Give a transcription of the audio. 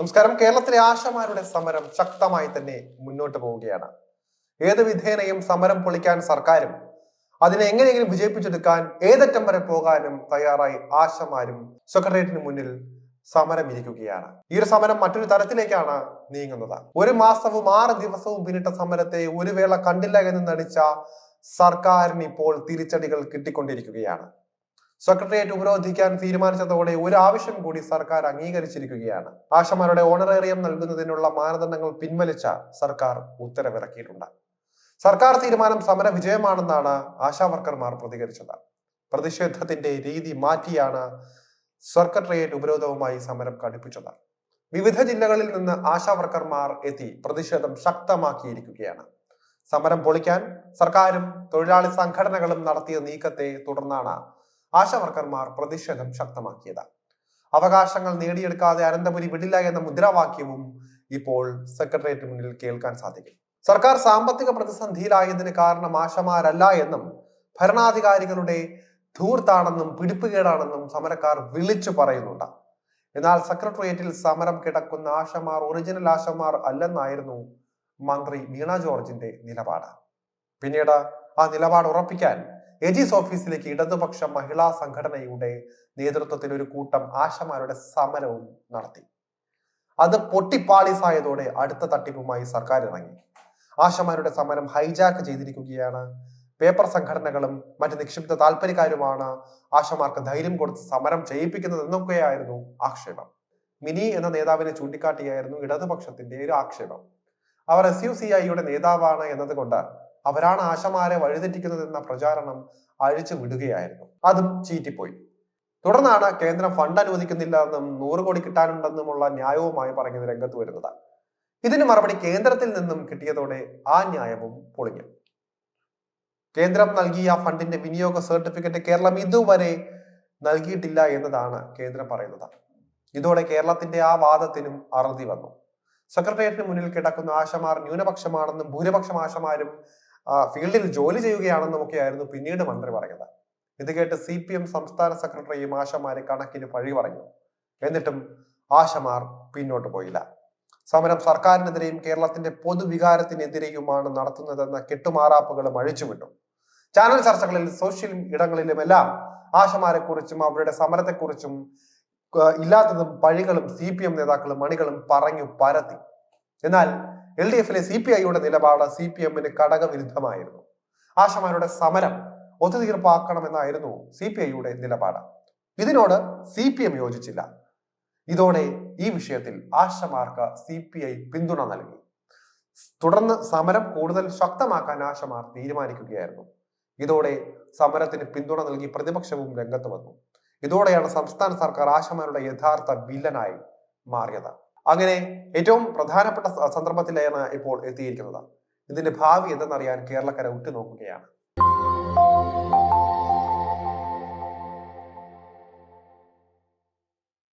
നമസ്കാരം. കേരളത്തിലെ ആശമാരുടെ സമരം ശക്തമായി തന്നെ മുന്നോട്ട് പോവുകയാണ്. ഏത് വിധേനയും സമരം പൊളിക്കാൻ സർക്കാരും അതിനെ എങ്ങനെയെങ്കിലും വിജയിപ്പിച്ചെടുക്കാൻ ഏതറ്റം വരെ പോകാനും തയ്യാറായി ആശമാരും സെക്രട്ടേറിയറ്റിന് മുന്നിൽ സമരം ഇരിക്കുകയാണ് ഈ ഒരു സമരം മറ്റൊരു തരത്തിലേക്കാണ് നീങ്ങുന്നത്. ഒരു മാസവും ആറ് ദിവസവും പിന്നിട്ട സമരത്തെ ഒരു വേള കണ്ടില്ല എന്ന് നടിച്ച സർക്കാരിന് ഇപ്പോൾ തിരിച്ചടികൾ കിട്ടിക്കൊണ്ടിരിക്കുകയാണ്. സെക്രട്ടേറിയറ്റ് ഉപരോധിക്കാൻ തീരുമാനിച്ചതോടെ ഒരു ആവശ്യം കൂടി സർക്കാർ അംഗീകരിച്ചിരിക്കുകയാണ്. ആശമാരുടെ ഓണറേറിയം നൽകുന്നതിനുള്ള മാനദണ്ഡങ്ങൾ പിൻവലിച്ച സർക്കാർ ഉത്തരവിറക്കിയിട്ടുണ്ട്. സർക്കാർ തീരുമാനം സമര വിജയമാണെന്നാണ് ആശാവർക്കർമാർ പ്രതികരിച്ചത്. പ്രതിഷേധത്തിന്റെ രീതി മാറ്റിയാണ് സെക്രട്ടേറിയറ്റ് ഉപരോധവുമായി സമരം കടുപ്പിച്ചത് വിവിധ ജില്ലകളിൽ നിന്ന് ആശാവർക്കർമാർ എത്തി പ്രതിഷേധം ശക്തമാക്കിയിരിക്കുകയാണ്. സമരം പൊളിക്കാൻ സർക്കാരും തൊഴിലാളി സംഘടനകളും നടത്തിയ നീക്കത്തെ തുടർന്നാണ് ആശാ വർക്കർമാർ പ്രതിഷേധം ശക്തമാക്കിയത്. അവകാശങ്ങൾ നേടിയെടുക്കാതെ അനന്തപുരി വിടില്ല എന്ന മുദ്രാവാക്യവും ഇപ്പോൾ സെക്രട്ടേറിയറ്റ് മുന്നിൽ കേൾക്കാൻ സാധിക്കും. സർക്കാർ സാമ്പത്തിക പ്രതിസന്ധിയിലായതിന് കാരണം ആശമാരല്ല എന്നും ഭരണാധികാരികളുടെ ധൂർത്താണെന്നും പിടിപ്പുകേടാണെന്നും സമരക്കാർ വിളിച്ചു പറയുന്നുണ്ട്. എന്നാൽ സെക്രട്ടേറിയറ്റിൽ സമരം കിടക്കുന്ന ആശമാർ ഒറിജിനൽ ആശമാർ അല്ലെന്നായിരുന്നു മന്ത്രി വീണ ജോർജിന്റെ നിലപാട്. പിന്നീട് ആ നിലപാട് ഉറപ്പിക്കാൻ എജിസ് ഓഫീസിലേക്ക് ഇടതുപക്ഷ മഹിളാ സംഘടനയുടെ നേതൃത്വത്തിൽ ഒരു കൂട്ടം ആശമാരുടെ സമരവും നടത്തി. അത് പൊട്ടിപ്പാളിസായതോടെ അടുത്ത തട്ടിപ്പുമായി സർക്കാർ ഇറങ്ങി. ആശമാരുടെ സമരം ഹൈജാക്ക് ചെയ്തിരിക്കുകയാണ്. പേപ്പർ സംഘടനകളും മറ്റ് നിക്ഷിപ്ത താല്പര്യക്കാരുമാണ് ആശമാർക്ക് ധൈര്യം കൊടുത്ത് സമരം ചെയ്യിപ്പിക്കുന്നത് എന്നൊക്കെയായിരുന്നു ആക്ഷേപം. മിനി എന്ന നേതാവിനെ ചൂണ്ടിക്കാട്ടിയായിരുന്നു ഇടതുപക്ഷത്തിന്റെ ഒരു ആക്ഷേപം. അവർ എസ് യു സി ഐയുടെ നേതാവാണ് എന്നതുകൊണ്ട് അവരാണ് ആശമാരെ വഴിതെറ്റിക്കുന്നത് എന്ന പ്രചാരണം അഴിച്ചു വിടുകയായിരുന്നു. അതും ചീറ്റിപ്പോയി. തുടർന്നാണ് കേന്ദ്രം ഫണ്ട് അനുവദിക്കുന്നില്ല എന്നും നൂറ് കോടി കിട്ടാനുണ്ടെന്നുമുള്ള ന്യായവുമായി പറഞ്ഞത് രംഗത്ത് വരുന്നത്. ഇതിന് മറുപടി കേന്ദ്രത്തിൽ നിന്നും കിട്ടിയതോടെ ആ ന്യായവും പൊളിഞ്ഞു. കേന്ദ്രം നൽകിയ ഫണ്ടിന്റെ വിനിയോഗ സർട്ടിഫിക്കറ്റ് കേരളം ഇതുവരെ നൽകിയിട്ടില്ല എന്നതാണ് കേന്ദ്രം പറയുന്നത്. ഇതോടെ കേരളത്തിന്റെ ആ വാദത്തിനും അറുതി വന്നു. സെക്രട്ടേറിയറ്റിന് മുന്നിൽ കിടക്കുന്ന ആശമാർ ന്യൂനപക്ഷമാണെന്നും ഭൂരിപക്ഷം ആശമാരും ഫീൽഡിൽ ജോലി ചെയ്യുകയാണെന്നൊക്കെയായിരുന്നു പിന്നീട് മന്ത്രി പറഞ്ഞത് ഇത് കേട്ട് സി പി എം സംസ്ഥാന സെക്രട്ടറിയും ആശമാരെ കണക്കിന് പഴി പറഞ്ഞു. എന്നിട്ടും ആശമാർ പിന്നോട്ട് പോയില്ല. സമരം സർക്കാരിനെതിരെയും കേരളത്തിന്റെ പൊതുവികാരത്തിനെതിരെയുമാണ് നടത്തുന്നതെന്ന കെട്ടുമാറാപ്പുകളും അഴിച്ചുവിട്ടു. ചാനൽ ചർച്ചകളിൽ സോഷ്യൽ ഇടങ്ങളിലുമെല്ലാം ആശമാരെ കുറിച്ചും അവരുടെ സമരത്തെക്കുറിച്ചും ആ, ഇല്ലാത്തതും പഴികളും സി പി എം നേതാക്കളും മണികളും പറഞ്ഞു പരത്തി. എന്നാൽ എൽ ഡി എഫിലെ സി പി ഐയുടെ നിലപാട് സി പി എമ്മിന് ഘടകവിരുദ്ധമായിരുന്നു ആശമാരുടെ സമരം ഒത്തുതീർപ്പാക്കണമെന്നായിരുന്നു സി പി ഐയുടെ നിലപാട്. ഇതിനോട് സി പി എം യോജിച്ചില്ല. ഇതോടെ ഈ വിഷയത്തിൽ ആശമാർക്ക് സി പി ഐ പിന്തുണ നൽകി. തുടർന്ന് സമരം കൂടുതൽ ശക്തമാക്കാൻ ആശമാർ തീരുമാനിക്കുകയായിരുന്നു. ഇതോടെ സമരത്തിന് പിന്തുണ നൽകി പ്രതിപക്ഷവും രംഗത്ത് വന്നു. ഇതോടെയാണ് സംസ്ഥാന സർക്കാർ ആശമാരുടെ യഥാർത്ഥ വില്ലനായി മാറിയത്. അങ്ങനെ ഏറ്റവും പ്രധാനപ്പെട്ട സന്ദർഭത്തിലാണ് ഇപ്പോൾ എത്തിയിരിക്കുന്നത്. ഇതിന്റെ ഭാവി എന്തെന്നറിയാൻ കേരളക്കര ഉറ്റുനോക്കുകയാണ്.